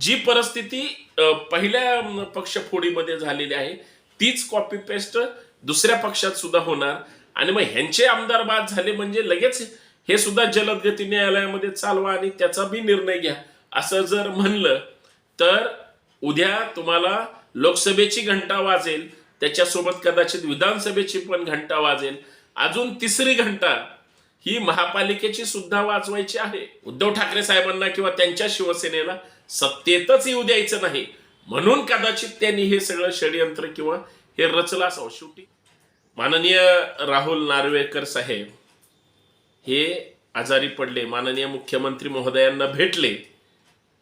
जी परिस्थिती पहिल्या पक्ष पक्षफोडीमध्ये झालेली आहे तीच कॉपी पेस्ट दुसऱ्या पक्षात सुद्धा होणार. आणि मग ह्यांचे आमदार बाद झाले म्हणजे लगेच हे सुद्धा जलद गती न्यायालयामध्ये चालवा आणि त्याचा बी निर्णय घ्या. असं जर म्हणलं तर उद्या तुम्हाला लोकसभेची घंटा वाजेल त्याच्यासोबत कदाचित विधानसभेची पण घंटा वाजेल. अजून तिसरी घंटा ही महापालिकेची सुद्धा वाचवायची आहे. उद्धव ठाकरे साहेबांना किंवा त्यांच्या शिवसेनेला सत्तेतच येऊ द्यायचं नाही. म्हणून कदाचित त्यांनी हे सगळं षडयंत्र किंवा हे रचलं असावं शेवटी माननीय राहुल नार्वेकर साहेब हे आजारी पडले माननीय मुख्यमंत्री महोदयांना भेटले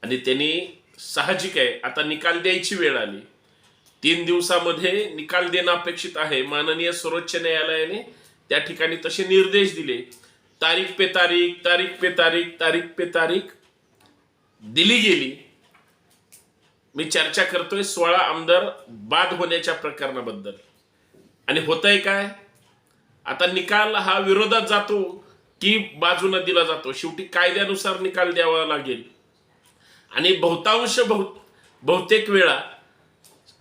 आणि त्यांनी साहजिक आहे आता निकाल द्यायची वेळ आली. तीन दिवसामध्ये निकाल देणं अपेक्षित आहे. माननीय सर्वोच्च न्यायालयाने त्या ठिकाणी तसे निर्देश दिले. तारीख पे तारीख तारीख पे तारीख तारीख पे तारीख दिली गेली. मी चर्चा करतोय सोळा आमदार बाद होण्याच्या प्रकरणाबद्दल. आणि होतंय काय? आता निकाल हा विरोधात जातो की बाजूनं दिला जातो? शेवटी कायद्यानुसार निकाल द्यावा लागेल. आणि बहुतांश बहु बहुतेक वेळा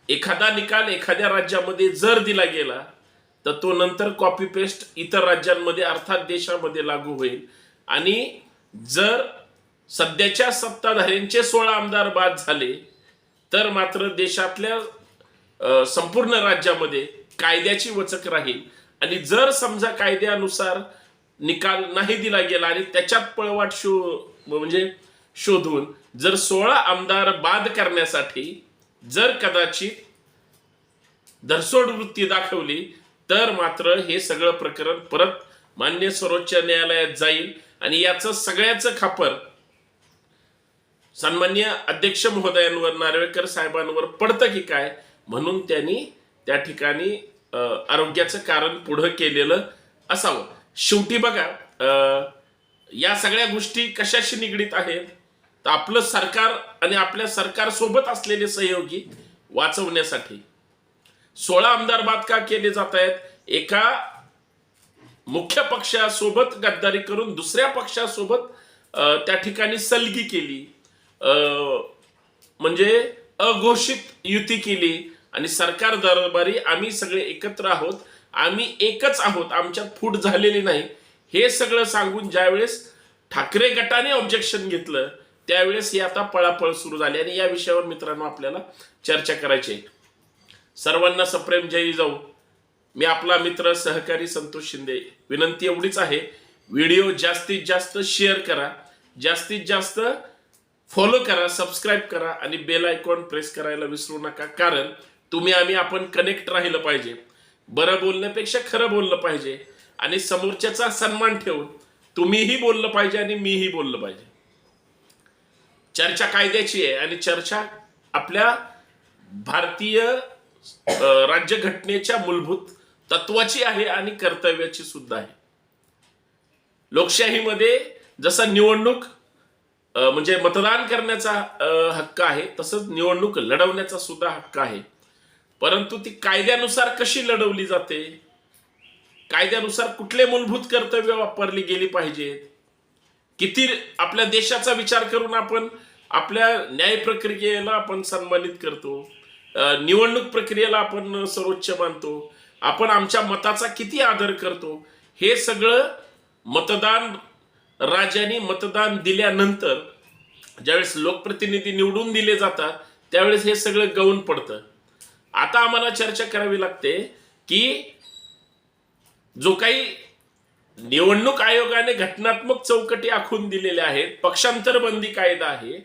एखादा निकाल एखाद्या राज्यामध्ये जर दिला गेला तर तो नंतर कॉपी पेस्ट इतर राज्यांमध्ये अर्थात देशामध्ये लागू होईल. आणि जर सध्याच्या सत्ताधाऱ्यांचे सोळा आमदार बाद झाले तर मात्र देशातल्या संपूर्ण राज्यामध्ये कायद्याची वचक राहील. आणि जर समजा कायद्यानुसार निकाल नाही दिला गेला आणि त्याच्यात पळवाट शो म्हणजे शोधून जर सोळा आमदार बाद करण्यासाठी जर कदाचित धरसोड वृत्ती दाखवली तर मात्र हे सगळं प्रकरण परत मान्य सर्वोच्च न्यायालयात जाईल आणि याचं सगळ्याचं खापर सन्मान्य अध्यक्ष महोदयांवर नार्वेकर साहेबांवर पडतं की काय? म्हणून त्यांनी त्या ठिकाणी आरोग्याचं कारण पुढं केलेलं असावं. शेवटी बघा या सगळ्या गोष्टी कशाशी निगडीत आहेत? तर आपलं सरकार आणि आपल्या सरकारसोबत असलेले सहयोगी वाचवण्यासाठी. सोळा आमदार बाद का केले जात आहेत? एका मुख्य पक्षासोबत गद्दारी करून दुसऱ्या पक्षासोबत त्या ठिकाणी सलगी केली. म्हणजे अघोषित युती केली आणि सरकार दरबारी आम्ही सगळे एकत्र आहोत. आम्ही एकच आहोत. आमच्यात फूट झालेली नाही. हे सगळं सांगून ज्यावेळेस ठाकरे गटाने ऑब्जेक्शन घेतलं त्यावेळेस ही आता पळापळ सुरू झाली आणि या विषयावर मित्रांनो आपल्याला चर्चा करायची आहे. सर्वांना सप्रेम जय जाऊ. मी आपला मित्र सहकारी संतोष शिंदे. विनंती एवढीच आहे व्हिडिओ जास्तीत जास्त शेअर करा जास्तीत जास्त फॉलो करा सबस्क्राईब करा आणि बेल आयकॉन प्रेस करायला विसरू नका. कारण तुम्ही आम्ही आपण कनेक्ट राहिलं पाहिजे. बरं बोलण्यापेक्षा खरं बोललं पाहिजे आणि समोरच्याचा सन्मान ठेवून तुम्हीही बोललं पाहिजे आणि मीही बोललं पाहिजे. चर्चा कायद्याची आहे आणि चर्चा आपल्या भारतीय राज्यघटनेच्या मूलभूत तत्वाची आहे आणि कर्तव्याची सुद्धा आहे. लोकशाहीमध्ये जसं निवडणूक म्हणजे मतदान करण्याचा हक्क आहे तसंच निवडणूक लढवण्याचा सुद्धा हक्क आहे. परंतु ती कायद्यानुसार कशी लढवली जाते? कायद्यानुसार कुठले मूलभूत कर्तव्य वापरली गेली पाहिजेत? किती आपल्या देशाचा विचार करून आपण आपल्या न्याय प्रक्रियेला आपण सन्मानित करतो? निवडणूक प्रक्रियेला आपण सर्वोच्च मानतो. आपण आमच्या मताचा किती आदर करतो हे सगळं मतदान राजाने मतदान दिल्यानंतर ज्यावेळेस लोकप्रतिनिधी निवडून दिले जातात त्यावेळेस हे सगळं गौण पडतं. आता आम्हाला चर्चा करावी लागते की जो काही निवडणूक आयोगाने घटनात्मक चौकटी आखून दिलेल्या आहेत पक्षांतर बंदी कायदा आहे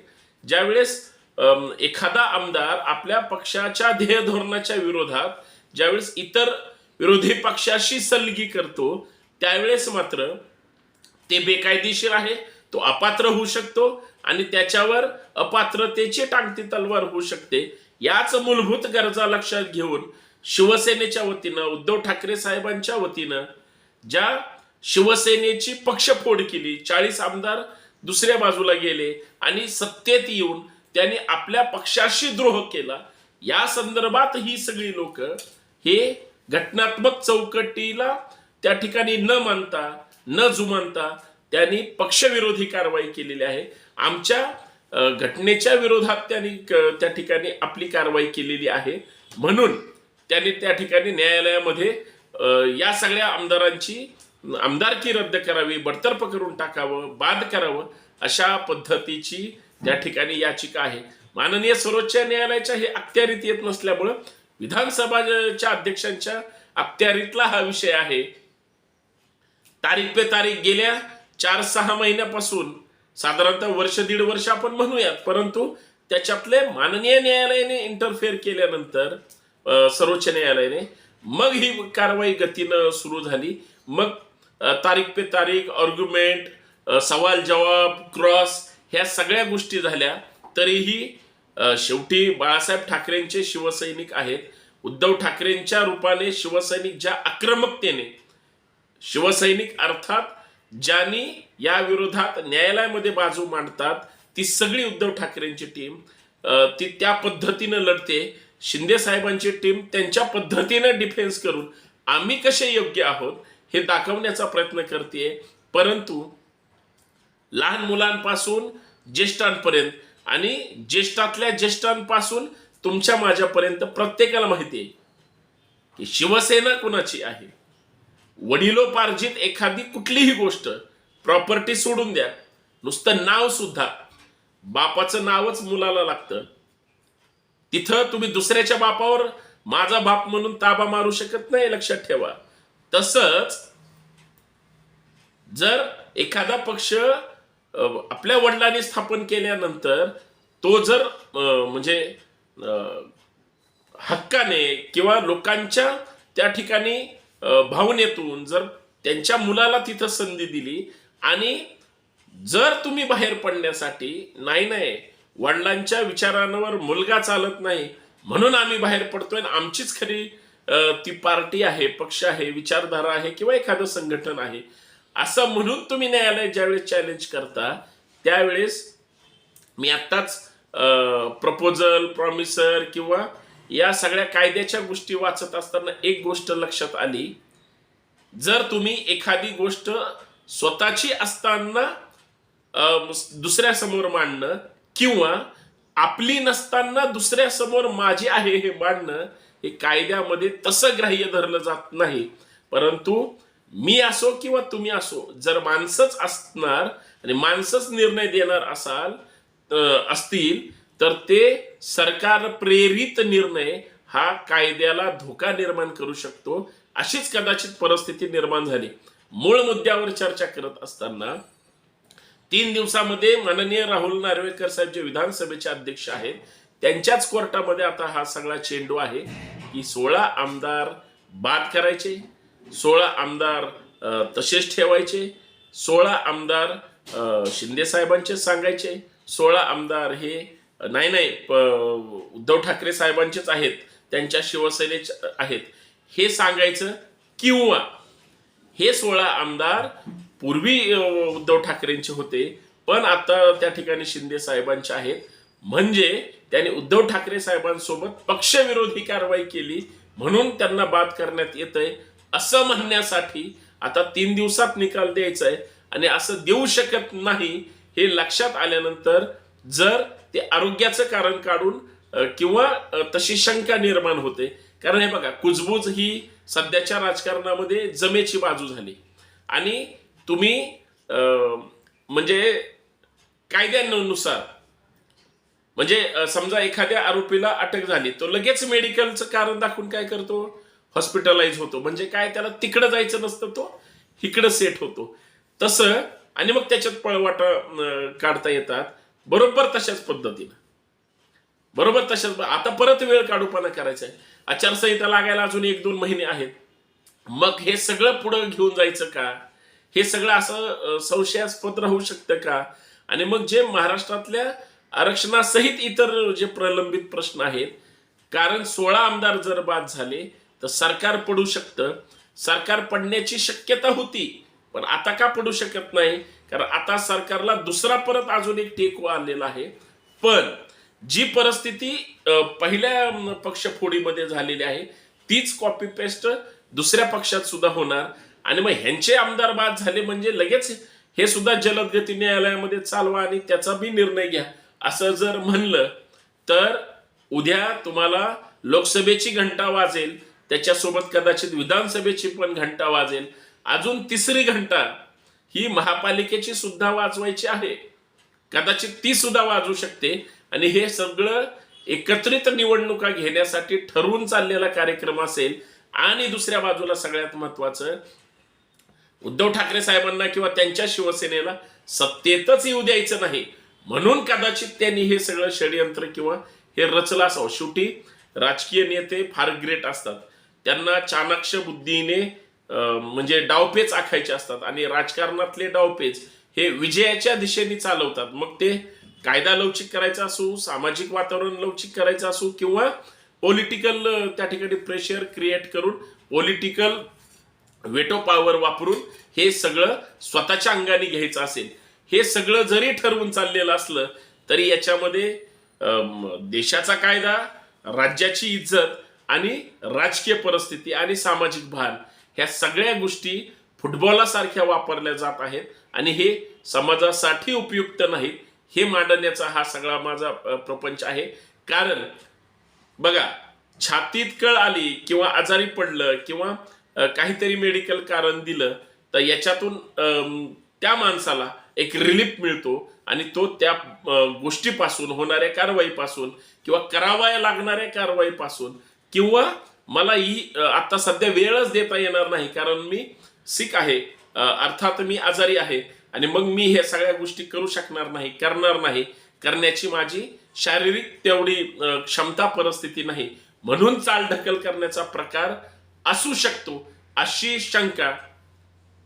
ज्यावेळेस एखादा आमदार आपल्या पक्षाच्या ध्येय धोरणाच्या विरोधात ज्यावेळेस इतर विरोधी पक्षाशी सलगी करतो त्यावेळेस मात्र ते बेकायदेशीर आहे तो अपात्र होऊ शकतो आणि त्याच्यावर अपात्रतेची टांगती तलवार होऊ शकते. याच मूलभूत गरजा लक्षात घेऊन शिवसेनेच्या वतीनं उद्धव ठाकरे साहेबांच्या वतीनं ज्या शिवसेनेची पक्षफोड केली चाळीस आमदार दुसऱ्या बाजूला गेले आणि सत्तेत येऊन त्यांनी आपल्या पक्षाशी द्रोह केला. या संदर्भात ही सगळी लोक हे घटनात्मक चौकटीला त्या ठिकाणी न मानता न जुमानता त्यांनी पक्षविरोधी कारवाई केलेली आहे. आमच्या घटनेच्या विरोधात त्यांनी त्या ठिकाणी आपली कारवाई केलेली आहे. म्हणून त्यांनी त्या ठिकाणी न्यायालयामध्ये या सगळ्या आमदारांची आमदारकी रद्द करावी बडतर्फ करून टाकावं बाद करावं अशा पद्धतीची त्या ठिकाणी याचिका आहे. माननीय सर्वोच्च न्यायालयाच्या हे अखत्यारीत येत नसल्यामुळं विधानसभाच्या अध्यक्षांच्या अखत्यारीतला हा विषय आहे. तारीख पे तारीख गेल्या चार सहा महिन्यापासून साधारणतः वर्ष दीड वर्ष आपण म्हणूयात परंतु त्याच्यातले माननीय न्यायालयाने इंटरफेअर केल्यानंतर सर्वोच्च न्यायालयाने मग ही कारवाई गतीनं सुरू झाली. मग तारीख पे तारीख आर्ग्युमेंट सवाल जवाब क्रॉस ह्या सगळ्या गोष्टी झाल्या तरीही शेवटी बाळासाहेब ठाकरेंचे शिवसैनिक आहेत. उद्धव ठाकरेंच्या रूपाने शिवसैनिक ज्या आक्रमकतेने शिवसैनिक अर्थात ज्यांनी या विरोधात न्यायालयामध्ये बाजू मांडतात ती सगळी उद्धव ठाकरेंची टीम ती त्या पद्धतीनं लढते. शिंदे साहेबांची टीम त्यांच्या पद्धतीनं डिफेन्स करून आम्ही कसे योग्य आहोत हे दाखवण्याचा प्रयत्न करते परंतु लहान मुलांपासून ज्येष्ठांपर्यंत आणि ज्येष्ठातल्या ज्येष्ठांपासून तुमच्या माझ्यापर्यंत प्रत्येकाला माहिती आहे की शिवसेना कुणाची आहे? वडिलोपार्जित एखादी कुठलीही गोष्ट प्रॉपर्टी सोडून द्या. नुसतं नाव सुद्धा बापाचं नावच मुलाला लागतं. तिथं तुम्ही दुसऱ्याच्या बापावर माझा बाप म्हणून ताबा मारू शकत नाही लक्षात ठेवा. तसंच जर एखादा पक्ष आपल्या वडिलांनी स्थापन केल्यानंतर तो जर म्हणजे हक्काने किंवा लोकांच्या त्या ठिकाणी भावनेतून जर त्यांच्या मुलाला तिथं संधी दिली आणि जर तुम्ही बाहेर पडण्यासाठी नाही नाही वडिलांच्या विचारांवर मुलगा चालत नाही म्हणून आम्ही बाहेर पडतोय आणि आमचीच खरी ती पार्टी आहे पक्ष आहे विचारधारा आहे किंवा एखादं संघटन आहे असं म्हणून तुम्ही न्यायालय ज्यावेळेस चॅलेंज करता त्यावेळेस मी आत्ताच प्रपोजल प्रॉमिसर किंवा या सगळ्या कायद्याच्या गोष्टी वाचत असताना एक गोष्ट लक्षात आली. जर तुम्ही एखादी गोष्ट स्वतःची असताना दुसऱ्यासमोर दुसऱ्या समोर मांडणं किंवा आपली नसताना दुसऱ्यासमोर माझी आहे हे मांडणं हे कायद्यामध्ये तसं ग्राह्य धरलं जात नाही. परंतु मी असो किंवा तुम्ही असो जर माणसंच असणार आणि माणसंच निर्णय देणार असाल असतील तर ते सरकार प्रेरित निर्णय हा कायद्याला धोका निर्माण करू शकतो. अशीच कदाचित परिस्थिती निर्माण झाली. मूळ मुद्द्यावर चर्चा करत असताना तीन दिवसामध्ये माननीय राहुल नार्वेकर साहेब जे विधानसभेचे अध्यक्ष आहेत त्यांच्याच कोर्टामध्ये आता हा सगळा चेंडू आहे की सोळा आमदार बाद करायचे. सोळा आमदार तसेच ठेवायचे. सोळा आमदार शिंदेसाहेबांचे शिंदे सांगायचे. सोळा आमदार हे नाही नाही प- उद्धव ठाकरे साहेबांचेच आहेत. त्यांच्या शिवसेनेच आहेत. हे सांगायचं किंवा हे सोळा आमदार पूर्वी उद्धव ठाकरेंचे होते पण आता त्या ठिकाणी शिंदे साहेबांचे आहेत. म्हणजे त्यांनी उद्धव ठाकरे साहेबांसोबत पक्षविरोधी कारवाई केली म्हणून त्यांना बाद करण्यात येत आहे असं म्हणण्यासाठी आता तीन दिवसात निकाल द्यायचा आहे आणि असं देऊ शकत नाही हे लक्षात आल्यानंतर जर ते आरोग्याचं कारण काढून किंवा तशी शंका निर्माण होते. कारण हे बघा कुजबूज ही सध्याच्या राजकारणामध्ये जमेची बाजू झाली. आणि तुम्ही म्हणजे कायद्यानुसार म्हणजे समजा एखाद्या आरोपीला अटक झाली तो लगेच मेडिकलचं कारण दाखवून काय करतो? हॉस्पिटलाइज होतो. म्हणजे काय? त्याला तिकडं जायचं नसतं तो इकडं सेट होतो. तसं आणि मग त्याच्यात पळवाटा काढता येतात. बरोबर तशाच पद्धतीनं. बरोबर तशाच आता परत वेळ काढूपणा करायचा आहे. आचारसंहिता लागायला अजून एक दोन महिने आहेत. मग हे सगळं पुढं घेऊन जायचं का? हे सगळं असं संशयास्पद राहू शकतं का? आणि मग जे महाराष्ट्रातल्या आरक्षणासहित इतर जे प्रलंबित प्रश्न आहेत कारण सोळा आमदार जर बाद झाले तर सरकार पडू शकतं. सरकार पडण्याची शक्यता होती पण आता का पडू शकत नाही? कारण आता सरकारला दुसरा परत अजून एक टेको आलेला आहे. पण जी परिस्थिती पहिल्या पक्षफोडीमध्ये झालेली आहे तीच कॉपी पेस्ट दुसऱ्या पक्षात सुद्धा होणार. आणि मग ह्यांचे आमदार बाद झाले म्हणजे लगेच हे सुद्धा जलद गती न्यायालयामध्ये चालवा आणि त्याचा बी निर्णय घ्या. असं जर म्हणलं तर उद्या तुम्हाला लोकसभेची घंटा वाजेल. त्याच्यासोबत कदाचित विधानसभेची पण घंटा वाजेल. अजून तिसरी घंटा ही महापालिकेची सुद्धा वाजवायची आहे. कदाचित ती सुद्धा वाजू शकते. आणि हे सगळं एकत्रित निवडणुका घेण्यासाठी ठरवून चाललेला कार्यक्रम असेल. आणि दुसऱ्या बाजूला सगळ्यात महत्वाचं उद्धव ठाकरे साहेबांना किंवा त्यांच्या शिवसेनेला सत्तेतच येऊ द्यायचं नाही. म्हणून कदाचित त्यांनी हे सगळं षडयंत्र किंवा हे रचलं असावं शेवटी राजकीय नेते फार ग्रेट असतात. त्यांना चाणाक्ष बुद्धीने म्हणजे डावपेच आखायचे असतात आणि राजकारणातले डावपेच हे विजयाच्या दिशेने चालवतात. मग ते कायदा लवचिक करायचा असो सामाजिक वातावरण लवचिक करायचं असो किंवा पॉलिटिकल त्या ठिकाणी प्रेशर क्रिएट करून पॉलिटिकल वेटो पॉवर वापरून हे सगळं स्वतःच्या अंगाने घ्यायचं असेल. हे सगळं जरी ठरवून चाललेलं असलं तरी याच्यामध्ये देशाचा कायदा राज्याची इज्जत आणि राजकीय परिस्थिती आणि सामाजिक भान ह्या सगळ्या गोष्टी फुटबॉलासारख्या वापरल्या जात आहेत. आणि हे समाजासाठी उपयुक्त नाहीत हे मांडण्याचा हा सगळा माझा प्रपंच आहे. कारण बघा छातीत कळ आली किंवा आजारी पडलं किंवा काहीतरी मेडिकल कारण दिलं तर याच्यातून त्या माणसाला एक रिलीफ मिळतो आणि तो त्या गोष्टीपासून होणाऱ्या कारवाईपासून किंवा करावया लागणाऱ्या कारवाईपासून किंवा मला ही आत्ता आता सध्या वेळच देता येणार नाही कारण मी सिक आहे अर्थात मी आजारी आहे आणि मग मी हे सगळ्या गोष्टी करू शकणार नाही करणार नाही करण्याची माझी शारीरिक तेवढी क्षमता परिस्थिती नाही. म्हणून चाल ढकल करण्याचा प्रकार असू शकतो अशी शंका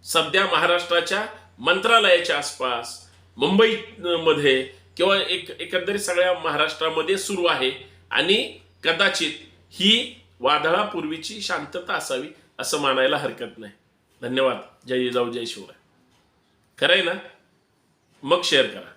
सध्या महाराष्ट्राच्या मंत्रालयाच्या आसपास मुंबई मध्ये किंवा एक एकंदरीत सगळ्या महाराष्ट्रामध्ये सुरू आहे आणि कदाचित ही वादळापूर्वीची शांतता असावी असं मानायला हरकत नाही. धन्यवाद. जय जाऊ जय शिवराय. खरंय ना? मग शेअर करा.